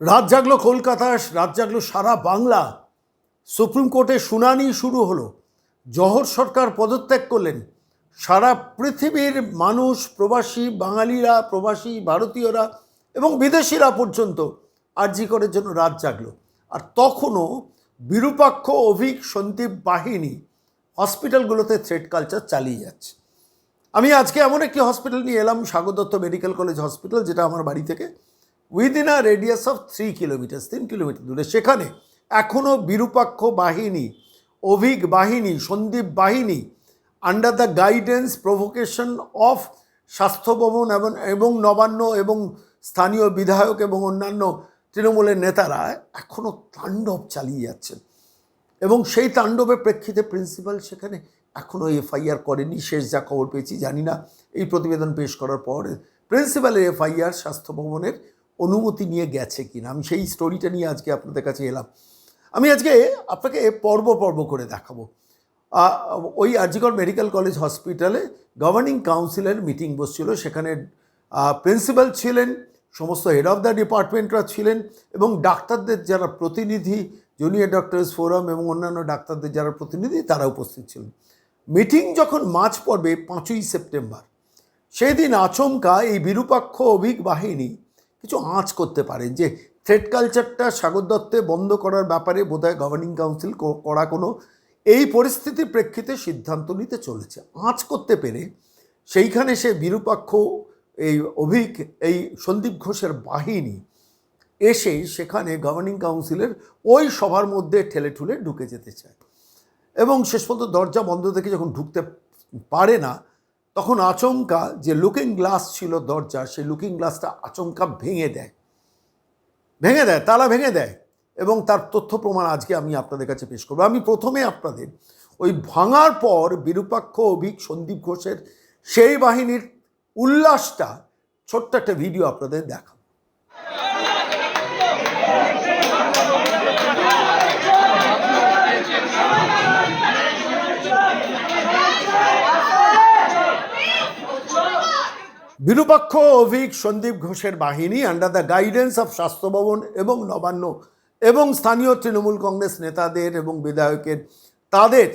রাত জাগলো কলকাতা রাত জাগলো সারা বাংলা। সুপ্রিম কোর্টে শুনানি শুরু হলো। জহর সরকার পদত্যাগ করলেন। সারা পৃথিবীর মানুষ, প্রবাসী বাঙালিরা, প্রবাসী ভারতীয়রা এবং বিদেশিরা পর্যন্ত আর্জি করার জন্য রাত জাগলো। আর তখনও বিরূপাক্ষ, অভিক, সন্দীপ বাহিনী হসপিটালগুলোতে থ্রেড কালচার চালিয়ে যাচ্ছে। আমি আজকে এমন একটি হসপিটাল নিয়ে এলাম স্বাগতত্ত মেডিকেল কলেজ হসপিটাল, যেটা আমার বাড়ি থেকে। Within a radius of three kilometre তিন কিলোমিটার দূরে। সেখানে এখনও বিরূপাক্ষ বাহিনী অভিক বাহিনী, সন্দীপ বাহিনী under the guidance provocation of Swasthya Bhawan এবং এবং নবান্ন এবং স্থানীয় বিধায়ক এবং অন্যান্য তৃণমূলের নেতারা এখনও তাণ্ডব চালিয়ে যাচ্ছেন। এবং সেই তাণ্ডবের প্রেক্ষিতে প্রিন্সিপাল সেখানে এখনও এফআইআর করেনি। শেষ যা খবর পেয়েছি জানি না। এই প্রতিবেদন পেশ করার পর প্রিন্সিপালের এফআইআর স্বাস্থ্য ভবনের অনুমতি নিয়ে গেছে কিনা? আমি সেই স্টোরিটা নিয়ে আজকে আপনাদের কাছে এলাম। আমি আজকে আপনাকে পর্ব পর্ব করে দেখাবো। ওই আরজিকর মেডিকেল কলেজ হসপিটালে গভর্নিং কাউন্সিলের মিটিং বসছিল। সেখানে প্রিন্সিপাল ছিলেন, সমস্ত হেড অফ দ্য ডিপার্টমেন্টরা ছিলেন এবং ডাক্তারদের যারা প্রতিনিধি জুনিয়র ডক্টরস ফোরাম এবং অন্যান্য ডাক্তারদের যারা প্রতিনিধি, তারা উপস্থিত ছিলেন। মিটিং যখন মার্চ পর্বে, পাঁচই সেপ্টেম্বর সেই দিন আচমকা এই বিরূপাক্ষ অভিক বাহিনী কিছু আঁচ করতে পারে যে থ্রেড কালচারটা সাগর দত্তে বন্ধ করার ব্যাপারে বোধহয় গভর্নিং কাউন্সিল করা কোনো এই পরিস্থিতির প্রেক্ষিতে সিদ্ধান্ত নিতে চলেছে। আঁচ করতে পেরে সেইখানে সে বিরূপাক্ষ এই অভিক, এই সন্দীপ ঘোষের বাহিনী এসে সেখানে গভর্নিং কাউন্সিলের ওই সভার মধ্যে ঠেলে ঠুলে ঢুকে যেতে চায়। এবং শেষ পর্যন্ত দরজা বন্ধ থেকে যখন ঢুকতে পারে না তখন আচমকা যে লুকিং গ্লাস ছিল দরজা সেই লুকিং গ্লাসটা আচমকা ভেঙে দেয়। ভেঙে দেয়, তালা ভেঙে দেয় এবং তার তথ্য প্রমাণ আজকে আমি আপনাদের কাছে পেশ করব। আমি প্রথমে আপনাদের ওই ভাঙার পর বিরূপাক্ষ অভিক সন্দীপ ঘোষের সেই বাহিনীর উল্লাসটা ছোট্ট একটা ভিডিও আপনাদের দেখাবো। বিরূপাক্ষ অভিক সন্দীপ ঘোষের বাহিনী under the guidance of Swasthya Bhawan এবং নবান্ন এবং স্থানীয় তৃণমূল কংগ্রেস নেতাদের এবং বিধায়কের তাদের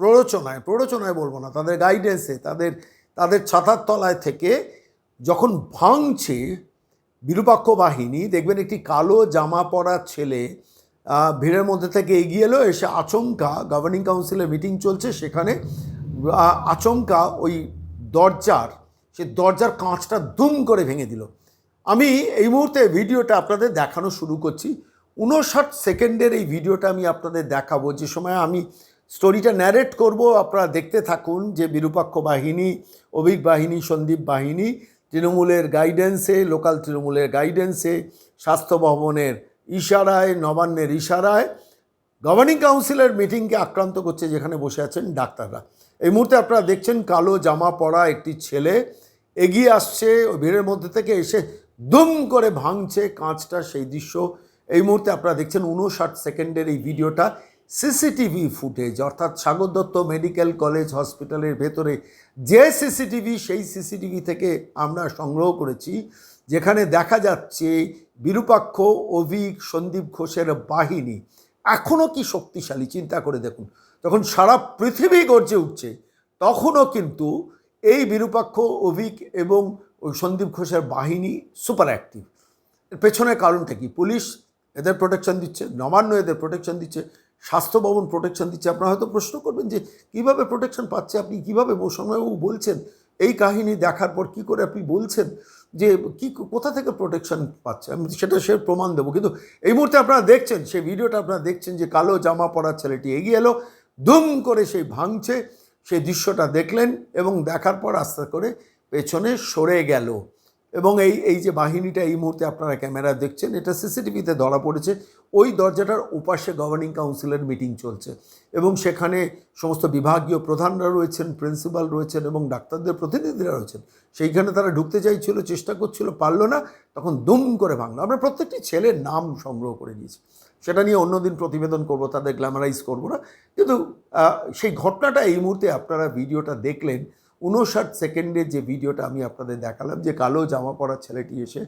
প্ররোচনায় প্ররোচনায় বলব না, তাদের গাইডেন্সে তাদের তাদের ছাতার তলায় থেকে যখন ভাঙছে বিরূপাক্ষ বাহিনী, দেখবেন একটি কালো জামা পরা ছেলে ভিড়ের মধ্যে থেকে এগিয়ে এলো, এসে আচমকা গভর্নিং কাউন্সিলের মিটিং চলছে, সেখানে আচমকা ওই দরজার সে দরজার কাঁচটা দুম করে ভেঙে দিল। আমি এই মুহূর্তে ভিডিওটা আপনাদের দেখানো শুরু করছি। উনষাট সেকেন্ডের এই ভিডিওটা আমি আপনাদের দেখাবো। যে সময় আমি স্টোরিটা ন্যারেট করব, আপনারা দেখতে থাকুন যে বিরূপাক্ষ বাহিনী, অভিক বাহিনী, সন্দীপ বাহিনী, তৃণমূলের গাইডেন্সে লোকাল তৃণমূলের গাইডেন্সে স্বাস্থ্য ভবনের ইশারায়, নবান্নের ইশারায় গভর্নিং কাউন্সিলের মিটিংকে আক্রান্ত করছে যেখানে বসে আছেন ডাক্তাররা। এই মুহূর্তে আপনারা দেখছেন কালো জামা পরা একটি ছেলে এগিয়ে আসছে, ভিড়ের মধ্যে থেকে এসে দুম করে ভাঙছে কাঁচটা, সেই দৃশ্য। এই মুহূর্তে আপনারা দেখছেন উনষাট সেকেন্ডের এই ভিডিওটা সিসিটিভি ফুটেজ। অর্থাৎ সাগর দত্ত মেডিকেল কলেজ হসপিটালের ভেতরে যে সিসিটিভি, সেই সিসিটিভি থেকে আমরা সংগ্রহ করেছি, যেখানে দেখা যাচ্ছে বিরূপাক্ষ অভিক সন্দীপ ঘোষের বাহিনী। এখনও কি শক্তিশালী? চিন্তা করে দেখুন। যখন সারা পৃথিবী গর্জে উঠছে, তখনও কিন্তু এই বিরূপাক্ষ অভিক এবং ওই সন্দীপ ঘোষের বাহিনী সুপার অ্যাক্টিভ এর পেছনের কারণটা কি? পুলিশ এদের প্রোটেকশন দিচ্ছে, নবান্ন এদের প্রোটেকশন দিচ্ছে, স্বাস্থ্য ভবন প্রোটেকশন দিচ্ছে। আপনারা হয়তো প্রশ্ন করবেন যে, কীভাবে প্রোটেকশন পাচ্ছে? আপনি কীভাবে মৌসুমবাবু বলছেন? এই কাহিনী দেখার পর কি করে আপনি বলছেন যে, কি, কোথা থেকে প্রোটেকশন পাচ্ছে? আমি সেটা সে প্রমাণ দেবো। কিন্তু এই মুহূর্তে আপনারা দেখছেন সেই ভিডিওটা আপনারা দেখছেন যে, কালো জামা পরা ছেলেটি এগিয়ে এলো দুম করে সেই ভাঙছে, সেই দৃশ্যটা দেখলেন এবং দেখার পর আস্তে করে পেছনে সরে গেল। এবং এই এই যে বাহিনীটা এই মুহূর্তে আপনারা ক্যামেরা দেখছেন, এটা সিসিটিভিতে ধরা পড়েছে। ওই দরজাটার ওপাশে গভর্নিং কাউন্সিলের মিটিং চলছে এবং সেখানে সমস্ত বিভাগীয় প্রধানরা রয়েছেন প্রিন্সিপাল রয়েছেন এবং ডাক্তারদের প্রতিনিধিরা রয়েছেন। সেইখানে তারা ঢুকতে চাইছিল, চেষ্টা করছিল, পারল না, তখন দুম করে ভাঙলো। আমরা প্রত্যেকটি ছেলের নাম সংগ্রহ করে নিয়েছি সেটা নিয়ে অন্যদিন প্রতিবেদন করব, তাদের গ্ল্যামারাইজ করব না। কিন্তু সেই ঘটনাটা এই মুহূর্তে আপনারা ভিডিওটা দেখলেন উনষাট সেকেন্ডের যে ভিডিওটা আমি আপনাদের দেখালাম, যে কালো জামা পরা ছেলেটি এসে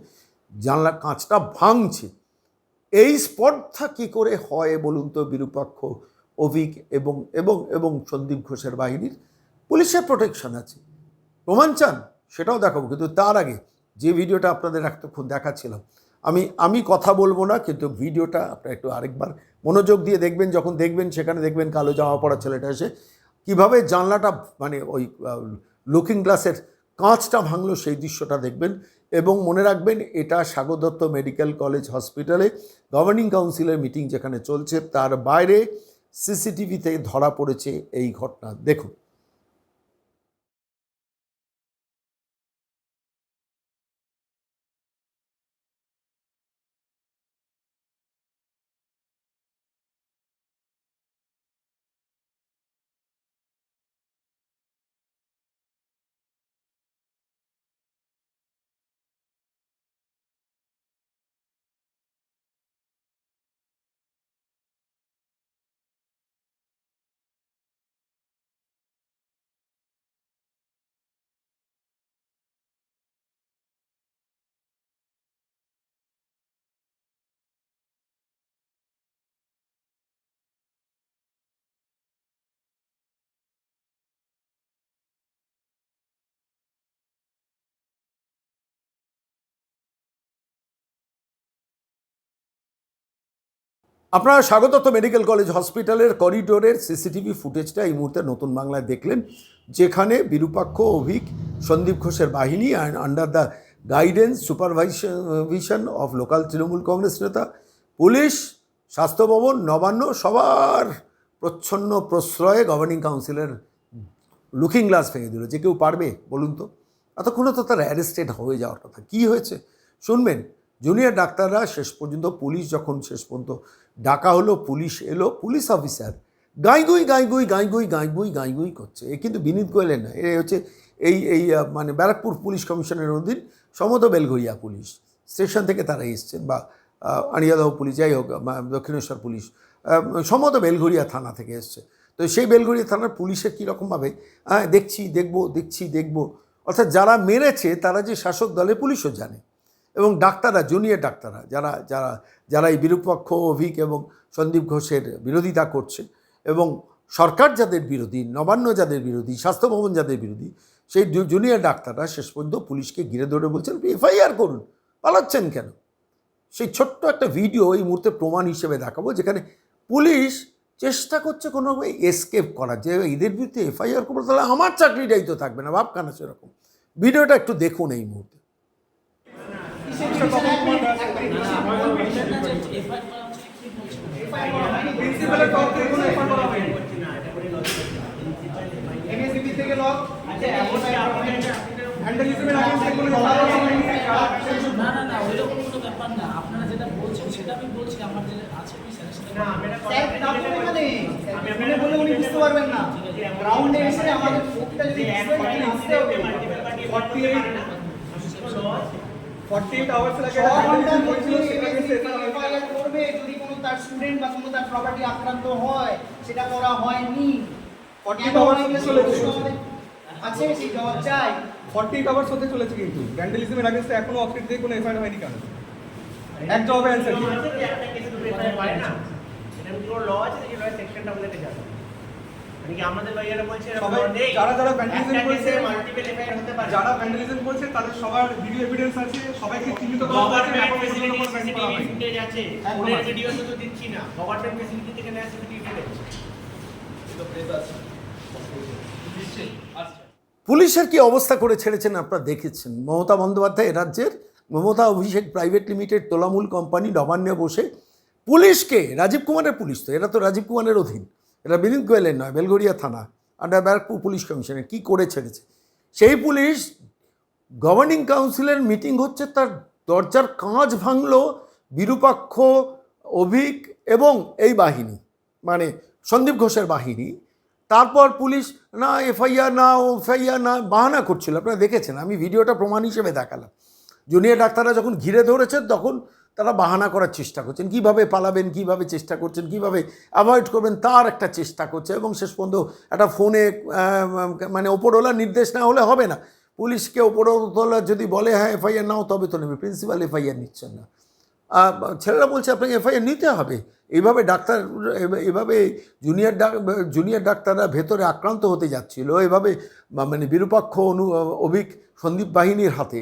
জানলা কাঁচটা ভাঙছে। এই স্পর্ধা কি করে হয় বলুন তো, বিরূপাক্ষ, অভিক এবং এবং এবং সন্দীপ ঘোষের বাহিনীর? পুলিশের প্রোটেকশন আছে। প্রমাণ চান, সেটাও দেখাবো, কিন্তু তার আগে যে ভিডিওটা আপনাদের এতক্ষণ দেখাচ্ছিলাম আমি আমি কথা বলব না, কিন্তু ভিডিওটা আপনারা একটু আরেকবার মনোযোগ দিয়ে দেখবেন, যখন দেখবেন, সেখানে দেখবেন কালো জামা পড়া ছেলেটা এসে কীভাবে জানলাটা মানে ওই লুকিং গ্লাসের কাঁচটা ভাঙলো, সেই দৃশ্যটা দেখবেন এবং মনে রাখবেন এটা স্বাগতত্ত মেডিকেল কলেজ হসপিটালে গভর্নিং কাউন্সিলের মিটিং যেখানে চলছে, তার বাইরে সিসিটিভিতে ধরা পড়েছে এই ঘটনা। দেখুন। আপনারা স্বাগতত মেডিকেল কলেজ হসপিটালের করিডোরের সিসিটিভি ফুটেজটা এই মুহূর্তে নতুন বাংলায় দেখলেন, যেখানে বিরূপাক্ষ অভিক, সন্দীপ ঘোষের বাহিনী and under the guidance supervision of local Trinamool Congress নেতা, পুলিশ, স্বাস্থ্য ভবন, নবান্ন, সবার প্রচ্ছন্ন প্রশ্রয়ে গভর্নিং কাউন্সিলের লুকিং গ্লাস ভেঙে দিল। যে কেউ পারবে, বলুন তো। এতক্ষণে তো তার অ্যারেস্টেড হয়ে যাওয়ার কথা। কী হয়েছে? শুনবেন জুনিয়র ডাক্তাররা শেষ পর্যন্ত, পুলিশ যখন শেষ পর্যন্ত ডাকা হলো, পুলিশ এলো, পুলিশ অফিসার। গাইগুই গাইগুই গাইগুই গাইগুই গাইগুই করছে। এ কিন্তু বিনীত গোয়েলের না এ হচ্ছে এই এই মানে ব্যারাকপুর পুলিশ কমিশনের অধীন সমত বেলঘরিয়া পুলিশ। স্টেশন থেকে তারা এসছেন বা আড়িয়াদহ পুলিশ, যাই হোক দক্ষিণেশ্বর পুলিশ সমত বেলঘরিয়া থানা থেকে এসছে। তো সেই বেলঘরিয়া থানার পুলিশের কীরকমভাবে হ্যাঁ দেখছি, দেখব দেখছি, দেখব। অর্থাৎ যারা মেরেছে, তারা যে শাসক দলের পুলিশও জানে। এবং ডাক্তাররা জুনিয়র ডাক্তাররা যারা যারা যারা এই বিরূপক্ষ অভিক এবং সন্দীপ ঘোষের বিরোধিতা করছে এবং সরকার যাদের বিরোধী, নবান্ন যাদের বিরোধী, স্বাস্থ্য ভবন যাদের বিরোধী, সেই জুনিয়র ডাক্তাররা শেষ পর্যন্ত পুলিশকে ঘিরে ধরে বলছেন এফআইআর করুন, পালাচ্ছেন কেন? সেই ছোট্ট একটা ভিডিও এই মুহূর্তে প্রমাণ হিসেবে দেখাবো, যেখানে পুলিশ চেষ্টা করছে কোনো এসকেপ করার, যে এদের বিরুদ্ধে এফআইআর করব, তাহলে আমার চাকরিটাই তো থাকবে না, ভাবখানা সেরকম। ভিডিওটা একটু দেখুন এই মুহূর্তে। সেটা আমি বলছি আমার আছে আমাদের ভোটটা যদি বুঝতে হয়, এখানে আসতে হবে 48 আওয়ার্স লাগে ছ এটা ঘণ্টার handle মধ্যে করেছিল, সেটা কিন্তু এখানে আমি- এফআইআর করবে যদি কোনো তার স্টুডেন্ট বা কোনো তার প্রপার্টি আক্রান্ত হয় সেটা করা হয়নি। 48 hours হতে চলেছে। আছে সেই জবাব চাই। 48 আওয়ার্স হতে চলেছে কিন্তু। ভ্যান্ডালিজমের আগেন্সে এখনও অফিস দিয়ে কোনো এফআইআর হয়নি কেন এক জবাবে অ্যান্সার কি করেছে মাল্টিপল এফআইআর হতে পারে যারা ভ্যান্ডালিজম করেছে তাদের সবার ভিডিও এভিডেন্স আছে সবাইকে চিহ্নিত করা হয়েছে এখন পর্যন্ত কোনো ban করা সিসিটিভি হয়নি। ফুটেজ আছে ফোনের ভিডিও তো দিচ্ছি না। গভর্নমেন্ট ফ্যাসিলিটি থেকে নেওয়া সিসিটিভি ফুটেজ পুলিশের কি অবস্থা করে ছেড়েছেন আপনারা দেখেছেন? মমতা বন্দ্যোপাধ্যায় এ রাজ্যের মমতা অভিষেক প্রাইভেট লিমিটেড তোলামূল কোম্পানি নবান্নে বসে। পুলিশকে রাজীব কুমারের পুলিশ তো এরা তো রাজীব কুমারের অধীন। এটা বিনীত গোয়েলের নয় বেলগড়িয়া থানা আন্ডার ব্যারাকপুর পুলিশ কমিশনের কি করে ছেড়েছে? সেই পুলিশ গভর্নিং কাউন্সিলের মিটিং হচ্ছে, তার দরজার কাঁচ ভাঙলো, বিরূপাক্ষ, অভিক এবং এই বাহিনী মানে সন্দীপ ঘোষের বাহিনী। তারপর পুলিশ, না, এফআইআর না এফআইআর না, বাহানা করছিল। আপনারা দেখেছেন, আমি ভিডিওটা প্রমাণ হিসেবে দেখালাম। জুনিয়র ডাক্তাররা যখন ঘিরে ধরেছেন তখন তারা বাহানা করার চেষ্টা করছেন। কীভাবে পালাবেন, কীভাবে চেষ্টা করছেন, কীভাবে অ্যাভয়েড করবেন তার একটা চেষ্টা করছে এবং শেষ পর্যন্ত একটা ফোনে মানে ওপরওয়ালার নির্দেশ না হলে হবে না। পুলিশকে ওপরওয়ালা যদি বলে হ্যাঁ এফআইআর নাও, তবে তো নেবে। প্রিন্সিপাল এফআইআর নিচ্ছেন না। ছেলেরা বলছে, আপনাকে এফআইআর নিতে হবে। এইভাবে ডাক্তার এভাবে জুনিয়র ডাক, জুনিয়র ডাক্তাররা ভেতরে আক্রান্ত হতে যাচ্ছিল। এভাবে মানে বিরূপাক্ষ অনু, অভিক সন্দীপ বাহিনীর হাতে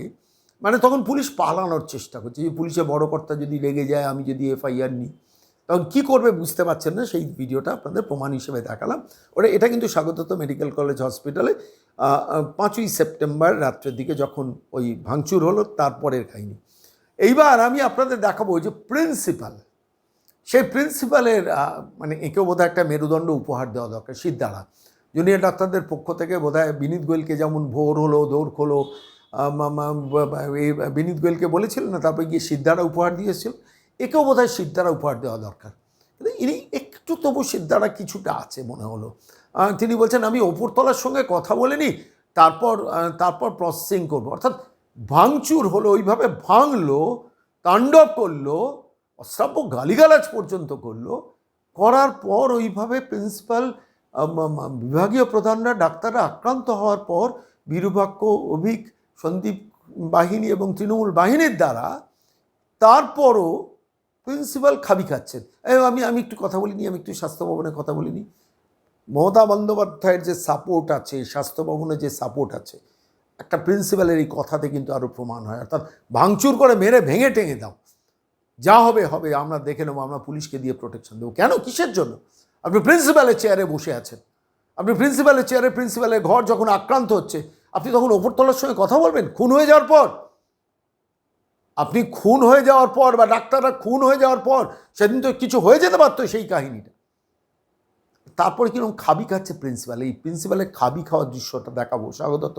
মানে তখন পুলিশ পালানোর চেষ্টা করছে। যে পুলিশে বড় কর্তা যদি লেগে যায়, আমি যদি এফআইআর নিই। তখন কী করবে বুঝতে পারছেন না, সেই ভিডিওটা আপনাদের প্রমাণ হিসেবে দেখালাম। ওটা এটা কিন্তু স্বাগতত মেডিকেল কলেজ হসপিটালে পাঁচই সেপ্টেম্বর রাত্রের দিকে যখন ওই ভাঙচুর হলো, তারপরের কাহিনী। এইবার আমি আপনাদের দেখাবো যে প্রিন্সিপাল। সেই প্রিন্সিপালের মানে একেও বোধহয় একটা মেরুদণ্ড উপহার দেওয়া দরকার, সিদ্ধারা। জুনিয়র ডাক্তারদের পক্ষ থেকে বোধহয় বিনীত গোয়েলকে যেমন ভোর হলো, দৌড় এই বিনীত গোয়েলকে বলেছিলেন না, তারপরে গিয়ে সিদ্ধারা উপহার দিয়েছিল। একেও বোধহয় সিদ্ধারা উপহার দেওয়া দরকার। ইনি একটু তবু সিদ্ধারা কিছুটা আছে মনে হলো। তিনি বলছেন, আমি ওপরতলার সঙ্গে কথা বলে নিই, তারপর তারপর প্রসেসিং করব। অর্থাৎ ভাঙচুর হলো, ওইভাবে ভাঙলো, তাণ্ডব করল, অশ্রাব্য গালিগালাজ পর্যন্ত করল। করার পর ওইভাবে প্রিন্সিপাল বিভাগীয় প্রধানরা, ডাক্তাররা আক্রান্ত হওয়ার পর বিরূপাক্ষ অভিক সন্দীপ বাহিনী এবং তৃণমূল বাহিনীর দ্বারা তারপরও প্রিন্সিপাল খাবি খাচ্ছেন। আমি আমি একটু কথা বলিনি, আমি একটু স্বাস্থ্য ভবনে কথা বলিনি। মমতা বন্দ্যোপাধ্যায়ের যে সাপোর্ট আছে, স্বাস্থ্য ভবনে যে সাপোর্ট আছে, একটা প্রিন্সিপালের এই কথাতে কিন্তু আরও প্রমাণ হয়। অর্থাৎ ভাঙচুর করে মেরে ভেঙে টেঙে দাও। যা হবে হবে, আমরা দেখে নেব, আমরা পুলিশকে দিয়ে প্রোটেকশন দেবো। কেন? কিসের জন্য? আপনি প্রিন্সিপালের চেয়ারে বসে আছেন। আপনি প্রিন্সিপালের চেয়ারে প্রিন্সিপালের ঘর যখন আক্রান্ত হচ্ছে আপনি তখন ওপরতলার সঙ্গে কথা বলবেন? খুন হয়ে যাওয়ার পর? আপনি খুন হয়ে যাওয়ার পর বা ডাক্তাররা খুন হয়ে যাওয়ার পর সেদিন তো কিছু হয়ে যেতে পারতো সেই কাহিনীটা। তারপরে কীরকম খাবি খাচ্ছে প্রিন্সিপাল এই প্রিন্সিপালের খাবি খাওয়ার দৃশ্যটা দেখাবো। স্বাগত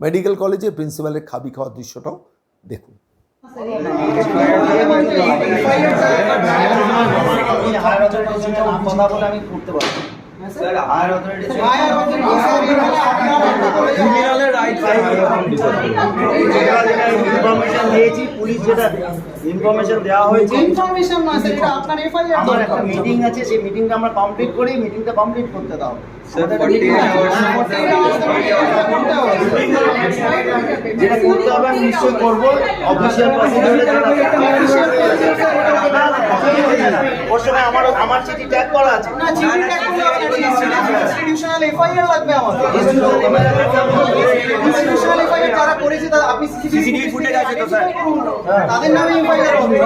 মেডিকেল কলেজে প্রিন্সিপালের খাবি খাওয়ার দৃশ্যটাও দেখুন। আমি করতে পারব ইনফরমেশন দিয়েছি পুলিশ যেটা ইনফরমেশন দেওয়া হয়েছে ইনফরমেশন না স্যার এটা আপনার এফআইআর আমার একটা মিটিং আছে সেই মিটিংটা আমরা কমপ্লিট করি মিটিংটা কমপ্লিট করতে দাও। যেটা করতে হবে আমি নিশ্চয়ই করব। অফিসিয়াল ওর সঙ্গে আমার আমার চিঠি ট্যাগ করা আছে না কোনো ইনস্টিটিউশনাল এফআইআর লাগবে ইনস্টিটিউশনাল এফআইআর যারা করেছে তারা আপনি সিসিটিভি ফুটেজ আছে তো স্যার তাদের নামে এফআইআর হবে